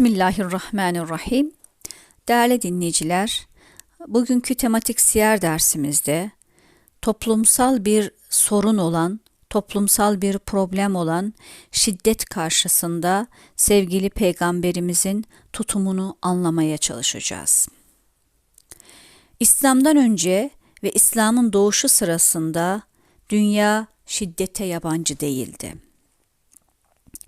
Bismillahirrahmanirrahim. Değerli dinleyiciler, bugünkü tematik siyer dersimizde toplumsal bir sorun olan, toplumsal bir problem olan şiddet karşısında sevgili peygamberimizin tutumunu anlamaya çalışacağız. İslam'dan önce ve İslam'ın doğuşu sırasında dünya şiddete yabancı değildi.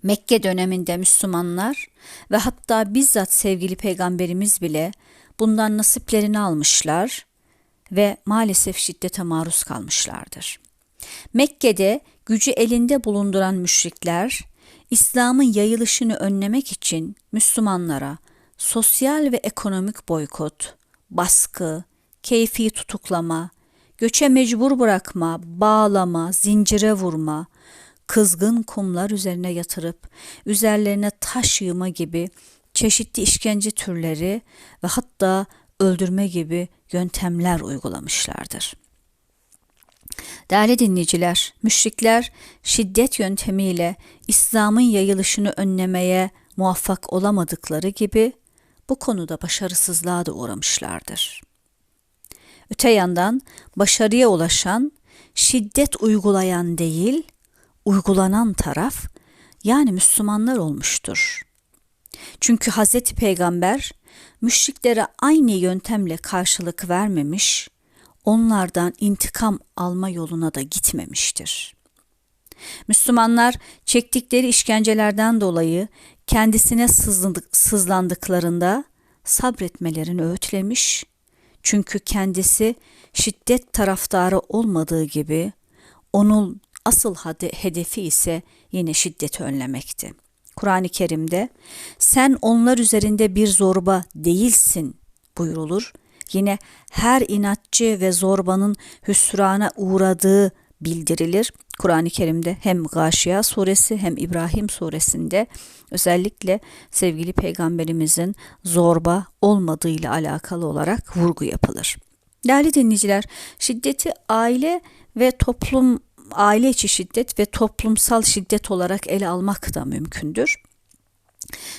Mekke döneminde Müslümanlar ve hatta bizzat sevgili peygamberimiz bile bundan nasiplerini almışlar ve maalesef şiddete maruz kalmışlardır. Mekke'de gücü elinde bulunduran müşrikler İslam'ın yayılışını önlemek için Müslümanlara sosyal ve ekonomik boykot, baskı, keyfi tutuklama, göçe mecbur bırakma, bağlama, zincire vurma, kızgın kumlar üzerine yatırıp üzerlerine taş yığma gibi çeşitli işkence türleri ve hatta öldürme gibi yöntemler uygulamışlardır. Değerli dinleyiciler, müşrikler şiddet yöntemiyle İslam'ın yayılışını önlemeye muvaffak olamadıkları gibi bu konuda başarısızlığa da uğramışlardır. Öte yandan başarıya ulaşan, şiddet uygulayan değil, uygulanan taraf yani Müslümanlar olmuştur. Çünkü Hz. Peygamber müşriklere aynı yöntemle karşılık vermemiş, onlardan intikam alma yoluna da gitmemiştir. Müslümanlar çektikleri işkencelerden dolayı kendisine sızlandıklarında sabretmelerini öğütlemiş, çünkü kendisi şiddet taraftarı olmadığı gibi onun asıl hedefi ise yine şiddeti önlemekti. Kur'an-ı Kerim'de sen onlar üzerinde bir zorba değilsin buyurulur. Yine her inatçı ve zorbanın hüsrana uğradığı bildirilir. Kur'an-ı Kerim'de hem Gâşiya suresi hem İbrahim suresinde özellikle sevgili peygamberimizin zorba olmadığıyla alakalı olarak vurgu yapılır. Değerli dinleyiciler, şiddeti aile ve toplum aile içi şiddet ve toplumsal şiddet olarak ele almak da mümkündür.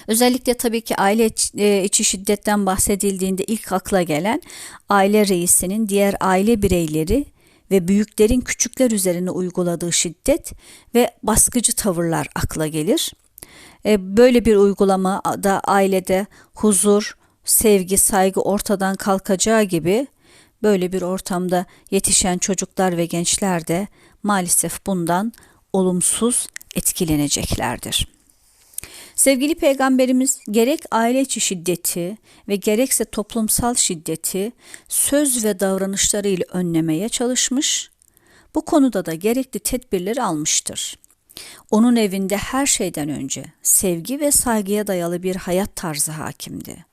Özellikle tabii ki aile e, içi şiddetten bahsedildiğinde ilk akla gelen aile reisinin diğer aile bireyleri ve büyüklerin küçükler üzerine uyguladığı şiddet ve baskıcı tavırlar akla gelir. E, böyle bir uygulama da ailede huzur, sevgi, saygı ortadan kalkacağı gibi böyle bir ortamda yetişen çocuklar ve gençler de maalesef bundan olumsuz etkileneceklerdir. Sevgili peygamberimiz gerek aile içi şiddeti ve gerekse toplumsal şiddeti söz ve davranışlarıyla önlemeye çalışmış, bu konuda da gerekli tedbirleri almıştır. Onun evinde her şeyden önce sevgi ve saygıya dayalı bir hayat tarzı hakimdi.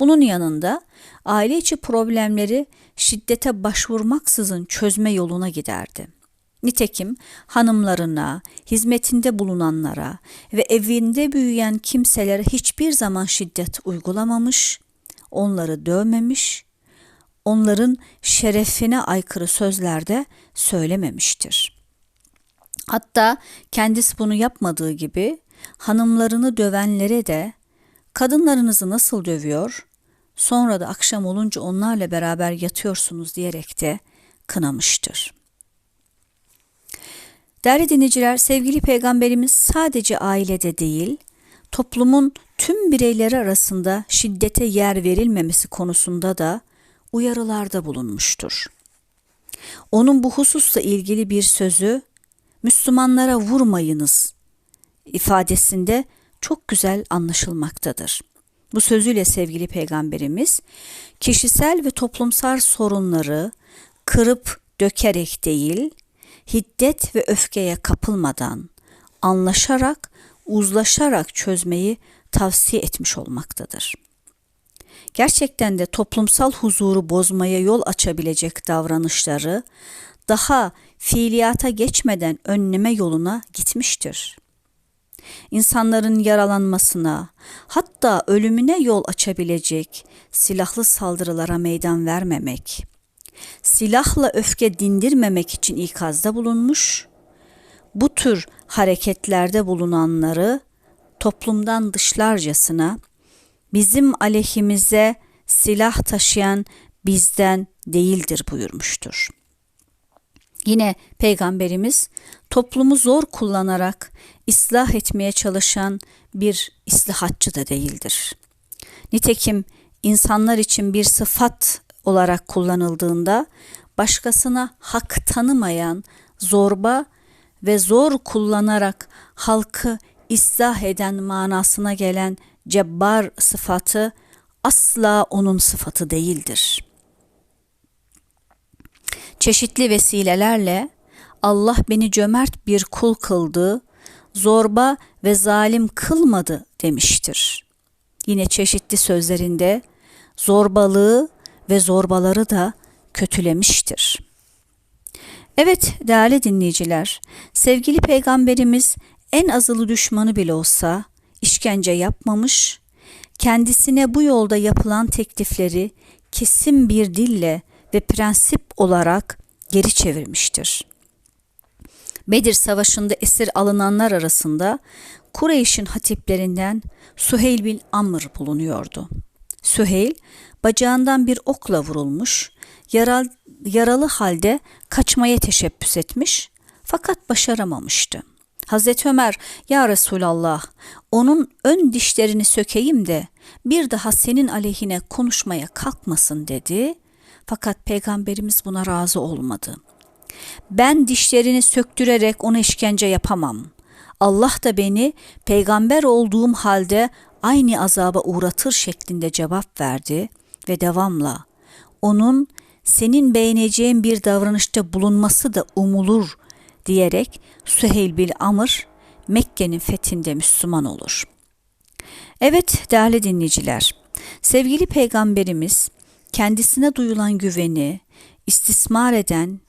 Bunun yanında aile içi problemleri şiddete başvurmaksızın çözme yoluna giderdi. Nitekim hanımlarına, hizmetinde bulunanlara ve evinde büyüyen kimselere hiçbir zaman şiddet uygulamamış, onları dövmemiş, onların şerefine aykırı sözlerde söylememiştir. Hatta kendisi bunu yapmadığı gibi hanımlarını dövenlere de kadınlarınızı nasıl dövüyor, sonra da akşam olunca onlarla beraber yatıyorsunuz diyerek de kınamıştır. Değerli dinleyiciler, sevgili peygamberimiz sadece ailede değil, toplumun tüm bireyleri arasında şiddete yer verilmemesi konusunda da uyarılarda bulunmuştur. Onun bu hususla ilgili bir sözü Müslümanlara vurmayınız ifadesinde çok güzel anlaşılmaktadır. Bu sözüyle sevgili peygamberimiz kişisel ve toplumsal sorunları kırıp dökerek değil, hiddet ve öfkeye kapılmadan anlaşarak, uzlaşarak çözmeyi tavsiye etmiş olmaktadır. Gerçekten de toplumsal huzuru bozmaya yol açabilecek davranışları daha fiiliyata geçmeden önleme yoluna gitmiştir. İnsanların yaralanmasına, hatta ölümüne yol açabilecek silahlı saldırılara meydan vermemek, silahla öfke dindirmemek için ikazda bulunmuş, bu tür hareketlerde bulunanları toplumdan dışlarcasına bizim aleyhimize silah taşıyan bizden değildir buyurmuştur. Yine peygamberimiz toplumu zor kullanarak ıslah etmeye çalışan bir islahatçı da değildir. Nitekim insanlar için bir sıfat olarak kullanıldığında başkasına hak tanımayan, zorba ve zor kullanarak halkı ıslah eden manasına gelen cebbar sıfatı asla onun sıfatı değildir. Çeşitli vesilelerle Allah beni cömert bir kul kıldı, zorba ve zalim kılmadı demiştir. Yine çeşitli sözlerinde zorbalığı ve zorbaları da kötülemiştir. Evet değerli dinleyiciler, sevgili peygamberimiz en azılı düşmanı bile olsa işkence yapmamış, kendisine bu yolda yapılan teklifleri kesin bir dille ve prensip olarak geri çevirmiştir. Bedir Savaşı'nda esir alınanlar arasında Kureyş'in hatiplerinden Süheyl bin Amr bulunuyordu. Süheyl bacağından bir okla vurulmuş, yaral, yaralı halde kaçmaya teşebbüs etmiş fakat başaramamıştı. Hazreti Ömer, ya Resulallah, onun ön dişlerini sökeyim de bir daha senin aleyhine konuşmaya kalkmasın dedi. Fakat peygamberimiz buna razı olmadı. Ben dişlerini söktürerek ona işkence yapamam. Allah da beni peygamber olduğum halde aynı azaba uğratır şeklinde cevap verdi ve devamla onun senin beğeneceğin bir davranışta bulunması da umulur diyerek Süheyl bil Amr Mekke'nin fethinde Müslüman olur. Evet değerli dinleyiciler, sevgili peygamberimiz kendisine duyulan güveni istismar eden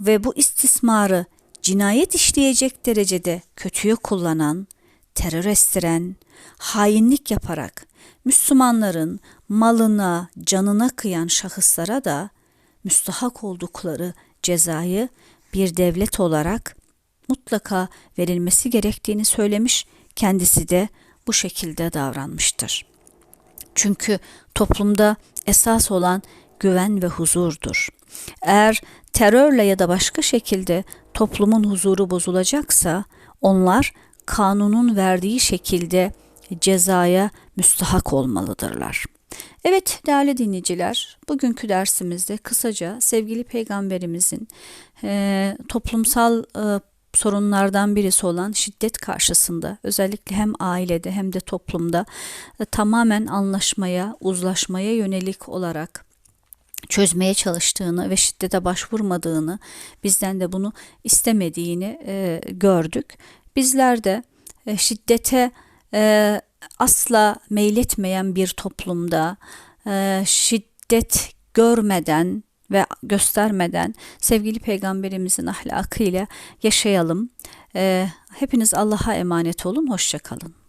ve bu istismarı cinayet işleyecek derecede kötüye kullanan, terör estiren, hainlik yaparak Müslümanların malına, canına kıyan şahıslara da müstahak oldukları cezayı bir devlet olarak mutlaka verilmesi gerektiğini söylemiş, kendisi de bu şekilde davranmıştır. Çünkü toplumda esas olan güven ve huzurdur. Eğer terörle ya da başka şekilde toplumun huzuru bozulacaksa onlar kanunun verdiği şekilde cezaya müstahak olmalıdırlar. Evet değerli dinleyiciler, bugünkü dersimizde kısaca sevgili peygamberimizin e, toplumsal e, sorunlardan birisi olan şiddet karşısında özellikle hem ailede hem de toplumda e, tamamen anlaşmaya, uzlaşmaya yönelik olarak çözmeye çalıştığını ve şiddete başvurmadığını, bizden de bunu istemediğini e, gördük. Bizler de e, şiddete e, asla meyletmeyen bir toplumda e, şiddet görmeden ve göstermeden sevgili peygamberimizin ahlakıyla yaşayalım. E, hepiniz Allah'a emanet olun. Hoşçakalın.